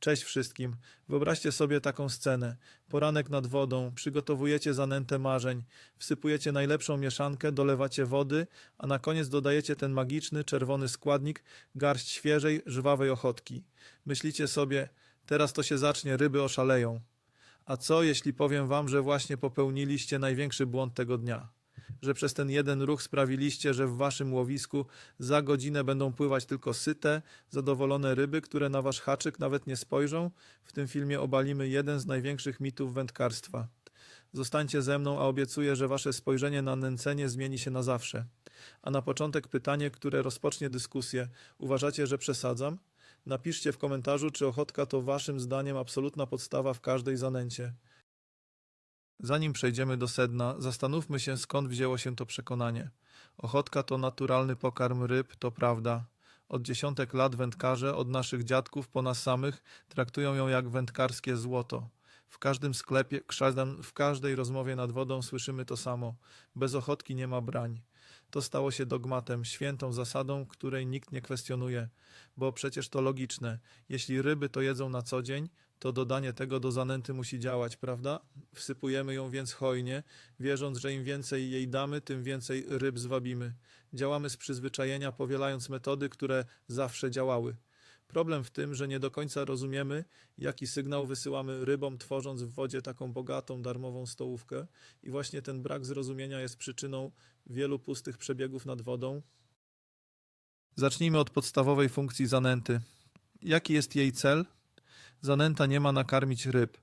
Cześć wszystkim. Wyobraźcie sobie taką scenę. Poranek nad wodą, przygotowujecie zanętę marzeń, wsypujecie najlepszą mieszankę, dolewacie wody, a na koniec dodajecie ten magiczny, czerwony składnik, garść świeżej, żwawej ochotki. Myślicie sobie, teraz to się zacznie, ryby oszaleją. A co, jeśli powiem wam, że właśnie popełniliście największy błąd tego dnia? Że przez ten jeden ruch sprawiliście, że w waszym łowisku za godzinę będą pływać tylko syte, zadowolone ryby, które na wasz haczyk nawet nie spojrzą? W tym filmie obalimy jeden z największych mitów wędkarstwa. Zostańcie ze mną, a obiecuję, że wasze spojrzenie na nęcenie zmieni się na zawsze. A na początek pytanie, które rozpocznie dyskusję. Uważacie, że przesadzam? Napiszcie w komentarzu, czy ochotka to waszym zdaniem absolutna podstawa w każdej zanęcie. Zanim przejdziemy do sedna, zastanówmy się skąd wzięło się to przekonanie. Ochotka to naturalny pokarm ryb, to prawda. Od dziesiątek lat wędkarze, od naszych dziadków po nas samych, traktują ją jak wędkarskie złoto. W każdym sklepie, w każdej rozmowie nad wodą słyszymy to samo. Bez ochotki nie ma brań. To stało się dogmatem, świętą zasadą, której nikt nie kwestionuje, bo przecież to logiczne. Jeśli ryby to jedzą na co dzień, to dodanie tego do zanęty musi działać, prawda? Wsypujemy ją więc hojnie, wierząc, że im więcej jej damy, tym więcej ryb zwabimy. Działamy z przyzwyczajenia, powielając metody, które zawsze działały. Problem w tym, że nie do końca rozumiemy, jaki sygnał wysyłamy rybom, tworząc w wodzie taką bogatą, darmową stołówkę, i właśnie ten brak zrozumienia jest przyczyną wielu pustych przebiegów nad wodą. Zacznijmy od podstawowej funkcji zanęty. Jaki jest jej cel? Zanęta nie ma nakarmić ryb.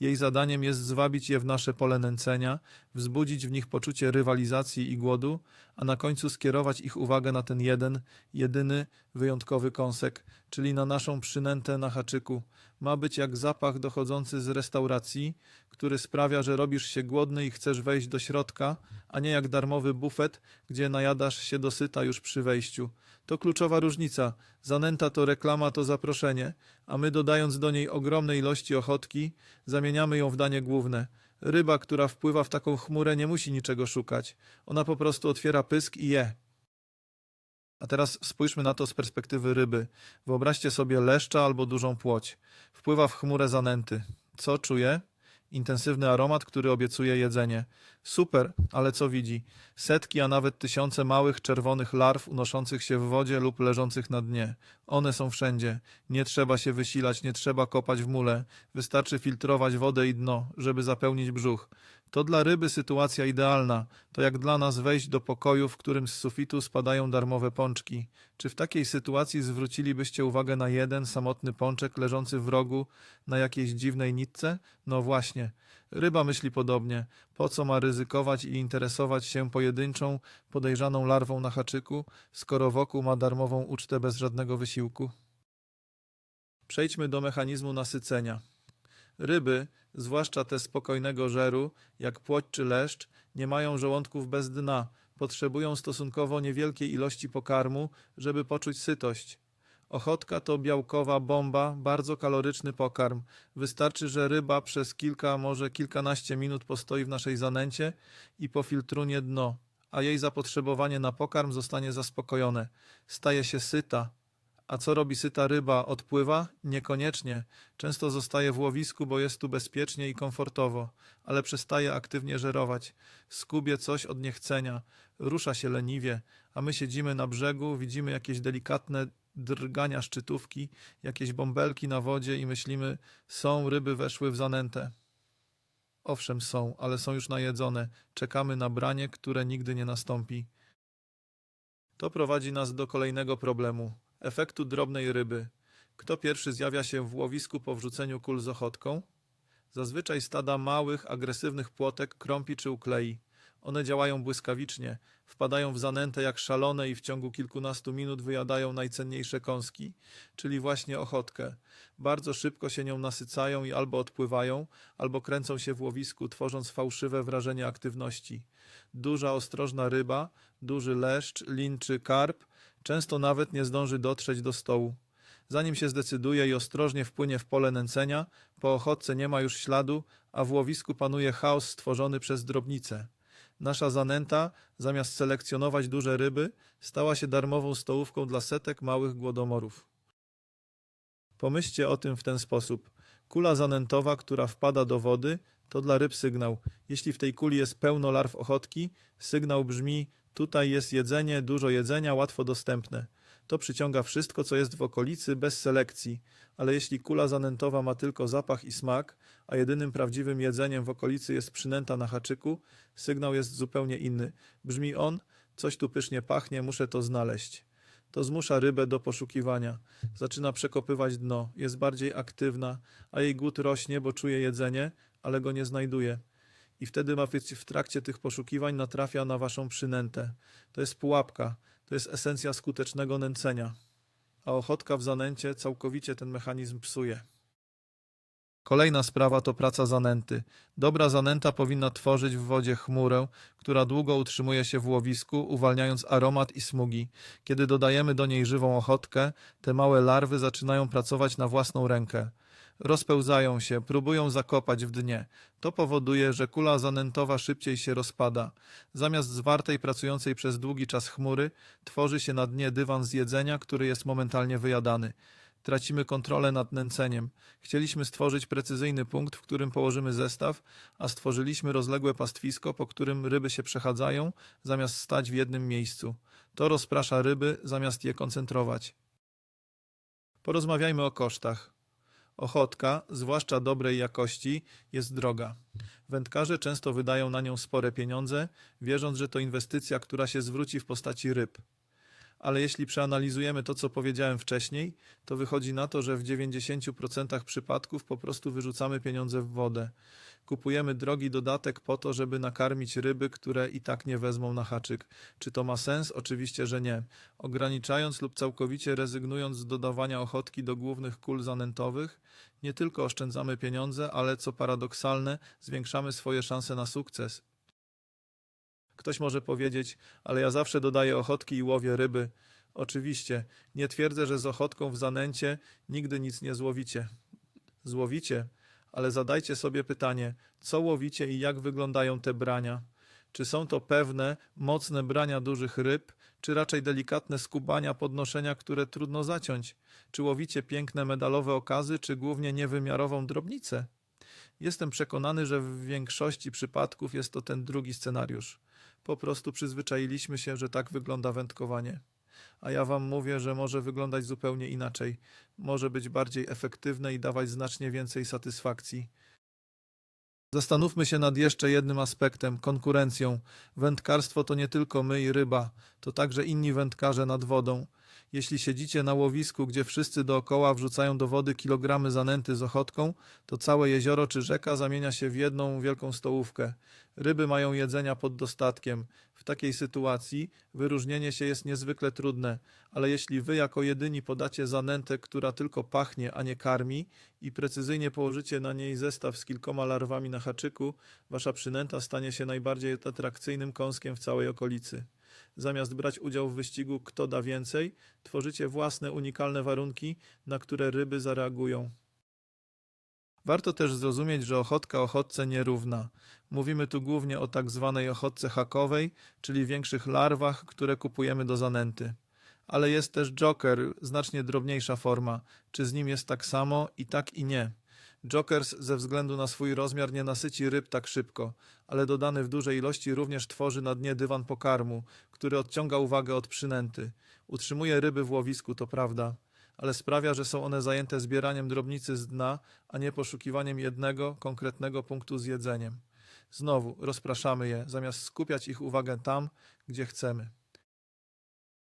Jej zadaniem jest zwabić je w nasze pole nęcenia, wzbudzić w nich poczucie rywalizacji i głodu, a na końcu skierować ich uwagę na ten jeden, jedyny, wyjątkowy kąsek, czyli na naszą przynętę na haczyku. Ma być jak zapach dochodzący z restauracji, który sprawia, że robisz się głodny i chcesz wejść do środka, a nie jak darmowy bufet, gdzie najadasz się dosyta już przy wejściu. To kluczowa różnica. Zanęta to reklama, to zaproszenie, a my dodając do niej ogromne ilości ochotki, zamieniamy ją w danie główne. Ryba, która wpływa w taką chmurę, nie musi niczego szukać. Ona po prostu otwiera pysk i je. A teraz spójrzmy na to z perspektywy ryby. Wyobraźcie sobie leszcza albo dużą płoć. Wpływa w chmurę zanęty. Co czuje? Intensywny aromat, który obiecuje jedzenie. Super, ale co widzi? Setki, a nawet tysiące małych czerwonych larw unoszących się w wodzie lub leżących na dnie. One są wszędzie. Nie trzeba się wysilać, nie trzeba kopać w mule. Wystarczy filtrować wodę i dno, żeby zapełnić brzuch. To dla ryby sytuacja idealna. To jak dla nas wejść do pokoju, w którym z sufitu spadają darmowe pączki. Czy w takiej sytuacji zwrócilibyście uwagę na jeden samotny pączek leżący w rogu na jakiejś dziwnej nitce? No właśnie. Ryba myśli podobnie. Po co ma ryzykować i interesować się pojedynczą, podejrzaną larwą na haczyku, skoro wokół ma darmową ucztę bez żadnego wysiłku? Przejdźmy do mechanizmu nasycenia. Ryby, zwłaszcza te spokojnego żeru, jak płoć czy leszcz, nie mają żołądków bez dna, potrzebują stosunkowo niewielkiej ilości pokarmu, żeby poczuć sytość. Ochotka to białkowa bomba, bardzo kaloryczny pokarm. Wystarczy, że ryba przez kilka, może kilkanaście minut postoi w naszej zanęcie i pofiltrunie dno, a jej zapotrzebowanie na pokarm zostanie zaspokojone. Staje się syta. A co robi syta ryba? Odpływa? Niekoniecznie. Często zostaje w łowisku, bo jest tu bezpiecznie i komfortowo, ale przestaje aktywnie żerować. Skubie coś od niechcenia, rusza się leniwie, a my siedzimy na brzegu, widzimy jakieś delikatne drgania szczytówki, jakieś bąbelki na wodzie i myślimy, są, ryby weszły w zanętę. Owszem, są, ale są już najedzone. Czekamy na branie, które nigdy nie nastąpi. To prowadzi nas do kolejnego problemu efektu drobnej ryby. Kto pierwszy zjawia się w łowisku po wrzuceniu kul z ochotką? Zazwyczaj stada małych, agresywnych płotek krąpi czy uklei. One działają błyskawicznie, wpadają w zanętę jak szalone i w ciągu kilkunastu minut wyjadają najcenniejsze kąski, czyli właśnie ochotkę. Bardzo szybko się nią nasycają i albo odpływają, albo kręcą się w łowisku, tworząc fałszywe wrażenie aktywności. Duża, ostrożna ryba, duży leszcz, lin czy karp często nawet nie zdąży dotrzeć do stołu. Zanim się zdecyduje i ostrożnie wpłynie w pole nęcenia, po ochotce nie ma już śladu, a w łowisku panuje chaos stworzony przez drobnicę. Nasza zanęta, zamiast selekcjonować duże ryby, stała się darmową stołówką dla setek małych głodomorów. Pomyślcie o tym w ten sposób. Kula zanętowa, która wpada do wody, to dla ryb sygnał. Jeśli w tej kuli jest pełno larw ochotki, sygnał brzmi: tutaj jest jedzenie, dużo jedzenia, łatwo dostępne. To przyciąga wszystko, co jest w okolicy, bez selekcji. Ale jeśli kula zanętowa ma tylko zapach i smak, a jedynym prawdziwym jedzeniem w okolicy jest przynęta na haczyku, sygnał jest zupełnie inny. Brzmi on: coś tu pysznie pachnie, muszę to znaleźć. To zmusza rybę do poszukiwania. Zaczyna przekopywać dno, jest bardziej aktywna, a jej głód rośnie, bo czuje jedzenie, ale go nie znajduje. I wtedy ma być w trakcie tych poszukiwań natrafia na waszą przynętę. To jest pułapka, to jest esencja skutecznego nęcenia. A ochotka w zanęcie całkowicie ten mechanizm psuje. Kolejna sprawa to praca zanęty. Dobra zanęta powinna tworzyć w wodzie chmurę, która długo utrzymuje się w łowisku, uwalniając aromat i smugi. Kiedy dodajemy do niej żywą ochotkę, te małe larwy zaczynają pracować na własną rękę. Rozpełzają się, próbują zakopać w dnie. To powoduje, że kula zanętowa szybciej się rozpada. Zamiast zwartej, pracującej przez długi czas chmury, tworzy się na dnie dywan z jedzenia, który jest momentalnie wyjadany. Tracimy kontrolę nad nęceniem. Chcieliśmy stworzyć precyzyjny punkt, w którym położymy zestaw, a stworzyliśmy rozległe pastwisko, po którym ryby się przechadzają, zamiast stać w jednym miejscu. To rozprasza ryby, zamiast je koncentrować. Porozmawiajmy o kosztach. Ochotka, zwłaszcza dobrej jakości, jest droga. Wędkarze często wydają na nią spore pieniądze, wierząc, że to inwestycja, która się zwróci w postaci ryb. Ale jeśli przeanalizujemy to, co powiedziałem wcześniej, to wychodzi na to, że w 90% przypadków po prostu wyrzucamy pieniądze w wodę. Kupujemy drogi dodatek po to, żeby nakarmić ryby, które i tak nie wezmą na haczyk. Czy to ma sens? Oczywiście, że nie. Ograniczając lub całkowicie rezygnując z dodawania ochotki do głównych kul zanętowych, nie tylko oszczędzamy pieniądze, ale co paradoksalne, zwiększamy swoje szanse na sukces. Ktoś może powiedzieć, ale ja zawsze dodaję ochotki i łowię ryby. Oczywiście, nie twierdzę, że z ochotką w zanęcie nigdy nic nie złowicie. Złowicie, ale zadajcie sobie pytanie, co łowicie i jak wyglądają te brania. Czy są to pewne, mocne brania dużych ryb, czy raczej delikatne skubania, podnoszenia, które trudno zaciąć? Czy łowicie piękne medalowe okazy, czy głównie niewymiarową drobnicę? Jestem przekonany, że w większości przypadków jest to ten drugi scenariusz. Po prostu przyzwyczailiśmy się, że tak wygląda wędkowanie. A ja wam mówię, że może wyglądać zupełnie inaczej. Może być bardziej efektywne i dawać znacznie więcej satysfakcji. Zastanówmy się nad jeszcze jednym aspektem konkurencją. Wędkarstwo to nie tylko my i ryba, to także inni wędkarze nad wodą. Jeśli siedzicie na łowisku, gdzie wszyscy dookoła wrzucają do wody kilogramy zanęty z ochotką, to całe jezioro czy rzeka zamienia się w jedną wielką stołówkę. Ryby mają jedzenia pod dostatkiem. W takiej sytuacji wyróżnienie się jest niezwykle trudne, ale jeśli wy jako jedyni podacie zanętę, która tylko pachnie, a nie karmi, i precyzyjnie położycie na niej zestaw z kilkoma larwami na haczyku, wasza przynęta stanie się najbardziej atrakcyjnym kąskiem w całej okolicy. Zamiast brać udział w wyścigu kto da więcej, tworzycie własne unikalne warunki, na które ryby zareagują. Warto też zrozumieć, że ochotka ochotce nierówna. Mówimy tu głównie o tak zwanej ochotce hakowej, czyli większych larwach, które kupujemy do zanęty. Ale jest też joker, znacznie drobniejsza forma. Czy z nim jest tak samo? I tak i nie. Jokers ze względu na swój rozmiar nie nasyci ryb tak szybko, ale dodany w dużej ilości również tworzy na dnie dywan pokarmu, który odciąga uwagę od przynęty. Utrzymuje ryby w łowisku, to prawda, ale sprawia, że są one zajęte zbieraniem drobnicy z dna, a nie poszukiwaniem jednego, konkretnego punktu z jedzeniem. Znowu rozpraszamy je, zamiast skupiać ich uwagę tam, gdzie chcemy.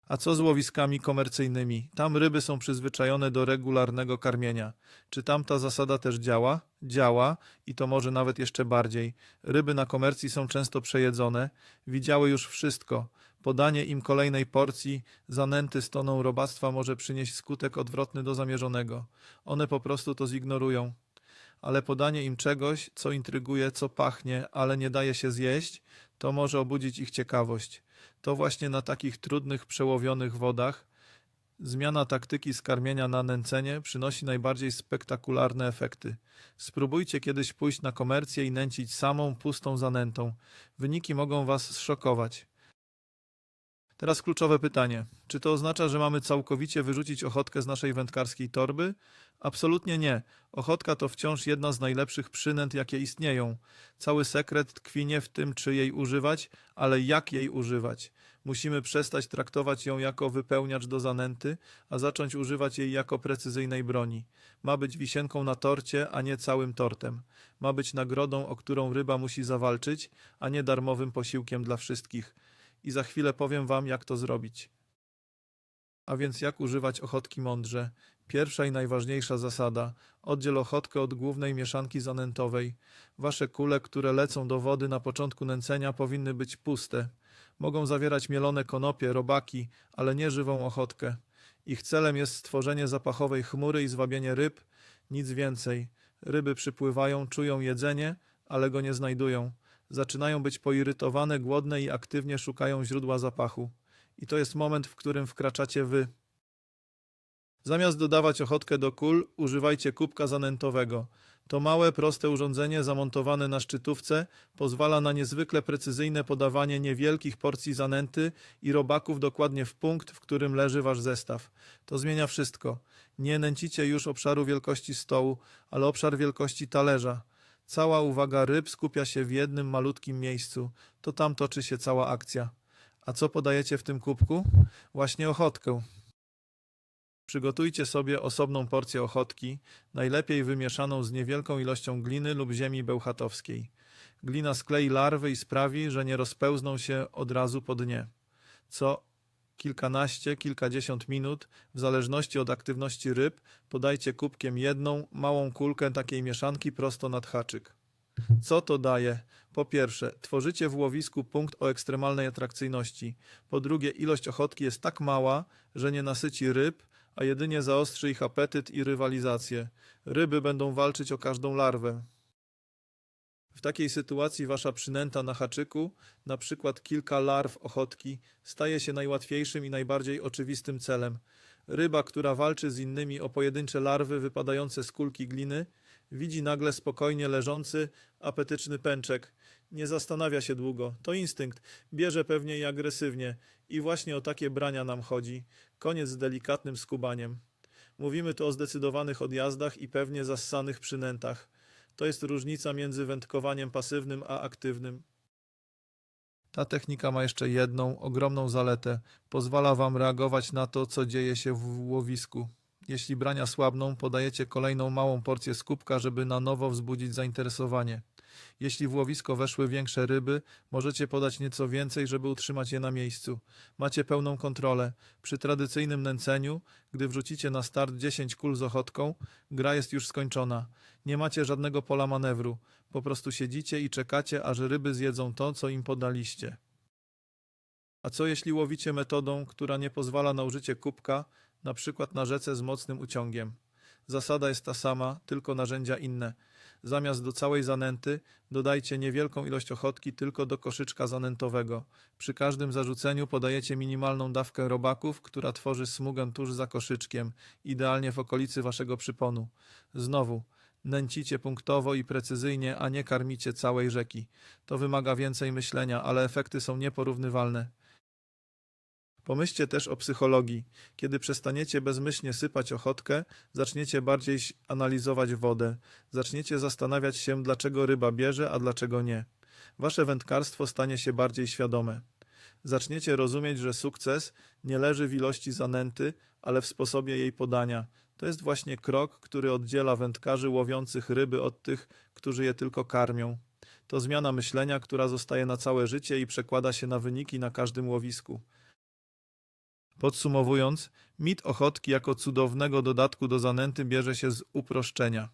A co z łowiskami komercyjnymi? Tam ryby są przyzwyczajone do regularnego karmienia. Czy tam ta zasada też działa? Działa i to może nawet jeszcze bardziej. Ryby na komercji są często przejedzone, widziały już wszystko. Podanie im kolejnej porcji zanęty z toną robactwa może przynieść skutek odwrotny do zamierzonego. One po prostu to zignorują. Ale podanie im czegoś, co intryguje, co pachnie, ale nie daje się zjeść, to może obudzić ich ciekawość. To właśnie na takich trudnych, przełowionych wodach zmiana taktyki skarmienia na nęcenie przynosi najbardziej spektakularne efekty. Spróbujcie kiedyś pójść na komercję i nęcić samą, pustą zanętą. Wyniki mogą Was zszokować. Teraz kluczowe pytanie. Czy to oznacza, że mamy całkowicie wyrzucić ochotkę z naszej wędkarskiej torby? Absolutnie nie. Ochotka to wciąż jedna z najlepszych przynęt, jakie istnieją. Cały sekret tkwi nie w tym, czy jej używać, ale jak jej używać. Musimy przestać traktować ją jako wypełniacz do zanęty, a zacząć używać jej jako precyzyjnej broni. Ma być wisienką na torcie, a nie całym tortem. Ma być nagrodą, o którą ryba musi zawalczyć, a nie darmowym posiłkiem dla wszystkich. I za chwilę powiem wam, jak to zrobić. A więc jak używać ochotki mądrze? Pierwsza i najważniejsza zasada. Oddziel ochotkę od głównej mieszanki zanętowej. Wasze kule, które lecą do wody na początku nęcenia, powinny być puste. Mogą zawierać mielone konopie, robaki, ale nie żywą ochotkę. Ich celem jest stworzenie zapachowej chmury i zwabienie ryb, nic więcej. Ryby przypływają, czują jedzenie, ale go nie znajdują. Zaczynają być poirytowane, głodne i aktywnie szukają źródła zapachu. I to jest moment, w którym wkraczacie wy. Zamiast dodawać ochotkę do kul, używajcie kubka zanętowego. To małe, proste urządzenie zamontowane na szczytówce pozwala na niezwykle precyzyjne podawanie niewielkich porcji zanęty i robaków dokładnie w punkt, w którym leży wasz zestaw. To zmienia wszystko. Nie nęcicie już obszaru wielkości stołu, ale obszar wielkości talerza. Cała uwaga ryb skupia się w jednym malutkim miejscu. To tam toczy się cała akcja. A co podajecie w tym kubku? Właśnie ochotkę. Przygotujcie sobie osobną porcję ochotki, najlepiej wymieszaną z niewielką ilością gliny lub ziemi bełchatowskiej. Glina sklei larwy i sprawi, że nie rozpełzną się od razu po dnie. Co kilkanaście, kilkadziesiąt minut, w zależności od aktywności ryb, podajcie kubkiem jedną, małą kulkę takiej mieszanki prosto nad haczyk. Co to daje? Po pierwsze, tworzycie w łowisku punkt o ekstremalnej atrakcyjności. Po drugie, ilość ochotki jest tak mała, że nie nasyci ryb, a jedynie zaostrzy ich apetyt i rywalizację. Ryby będą walczyć o każdą larwę. W takiej sytuacji wasza przynęta na haczyku, na przykład kilka larw ochotki, staje się najłatwiejszym i najbardziej oczywistym celem. Ryba, która walczy z innymi o pojedyncze larwy wypadające z kulki gliny, widzi nagle spokojnie leżący, apetyczny pęczek. Nie zastanawia się długo. To instynkt. Bierze pewnie i agresywnie. I właśnie o takie brania nam chodzi. Koniec z delikatnym skubaniem. Mówimy tu o zdecydowanych odjazdach i pewnie zassanych przynętach. To jest różnica między wędkowaniem pasywnym a aktywnym. Ta technika ma jeszcze jedną, ogromną zaletę. Pozwala wam reagować na to, co dzieje się w łowisku. Jeśli brania słabną, podajecie kolejną małą porcję z kubka, żeby na nowo wzbudzić zainteresowanie. Jeśli w łowisko weszły większe ryby, możecie podać nieco więcej, żeby utrzymać je na miejscu. Macie pełną kontrolę. Przy tradycyjnym nęceniu, gdy wrzucicie na start 10 kul z ochotką, gra jest już skończona. Nie macie żadnego pola manewru. Po prostu siedzicie i czekacie, aż ryby zjedzą to, co im podaliście. A co jeśli łowicie metodą, która nie pozwala na użycie kubka, na przykład na rzece z mocnym uciągiem? Zasada jest ta sama, tylko narzędzia inne. Zamiast do całej zanęty dodajcie niewielką ilość ochotki tylko do koszyczka zanętowego. Przy każdym zarzuceniu podajecie minimalną dawkę robaków, która tworzy smugę tuż za koszyczkiem, idealnie w okolicy waszego przyponu. Znowu, nęcicie punktowo i precyzyjnie, a nie karmicie całej rzeki. To wymaga więcej myślenia, ale efekty są nieporównywalne. Pomyślcie też o psychologii. Kiedy przestaniecie bezmyślnie sypać ochotkę, zaczniecie bardziej analizować wodę. Zaczniecie zastanawiać się, dlaczego ryba bierze, a dlaczego nie. Wasze wędkarstwo stanie się bardziej świadome. Zaczniecie rozumieć, że sukces nie leży w ilości zanęty, ale w sposobie jej podania. To jest właśnie krok, który oddziela wędkarzy łowiących ryby od tych, którzy je tylko karmią. To zmiana myślenia, która zostaje na całe życie i przekłada się na wyniki na każdym łowisku. Podsumowując, mit ochotki jako cudownego dodatku do zanęty bierze się z uproszczenia.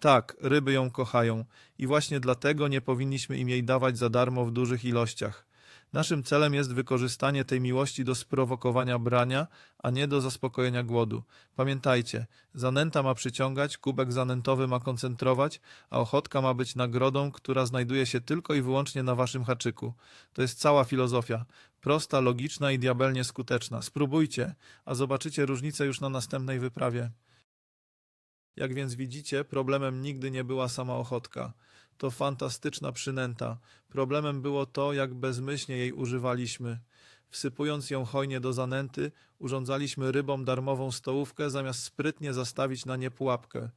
Tak, ryby ją kochają i właśnie dlatego nie powinniśmy im jej dawać za darmo w dużych ilościach. Naszym celem jest wykorzystanie tej miłości do sprowokowania brania, a nie do zaspokojenia głodu. Pamiętajcie, zanęta ma przyciągać, kubek zanętowy ma koncentrować, a ochotka ma być nagrodą, która znajduje się tylko i wyłącznie na waszym haczyku. To jest cała filozofia. Prosta, logiczna i diabelnie skuteczna. Spróbujcie, a zobaczycie różnicę już na następnej wyprawie. Jak więc widzicie, problemem nigdy nie była sama ochotka. To fantastyczna przynęta. Problemem było to, jak bezmyślnie jej używaliśmy. Wsypując ją hojnie do zanęty, urządzaliśmy rybom darmową stołówkę, zamiast sprytnie zastawić na nie pułapkę.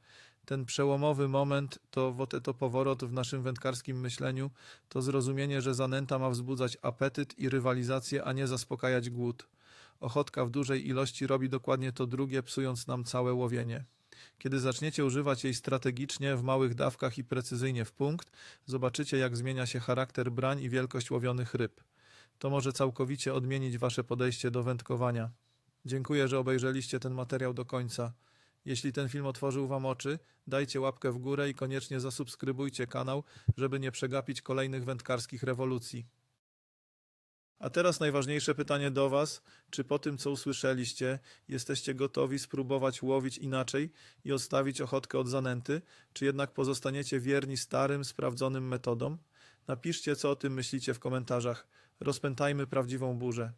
Ten przełomowy moment to woteto poworot w naszym wędkarskim myśleniu, to zrozumienie, że zanęta ma wzbudzać apetyt i rywalizację, a nie zaspokajać głód. Ochotka w dużej ilości robi dokładnie to drugie, psując nam całe łowienie. Kiedy zaczniecie używać jej strategicznie, w małych dawkach i precyzyjnie w punkt, zobaczycie, jak zmienia się charakter brań i wielkość łowionych ryb. To może całkowicie odmienić wasze podejście do wędkowania. Dziękuję, że obejrzeliście ten materiał do końca. Jeśli ten film otworzył wam oczy, dajcie łapkę w górę i koniecznie zasubskrybujcie kanał, żeby nie przegapić kolejnych wędkarskich rewolucji. A teraz najważniejsze pytanie do Was: czy po tym, co usłyszeliście, jesteście gotowi spróbować łowić inaczej i odstawić ochotkę od zanęty, czy jednak pozostaniecie wierni starym, sprawdzonym metodom? Napiszcie, co o tym myślicie w komentarzach. Rozpętajmy prawdziwą burzę.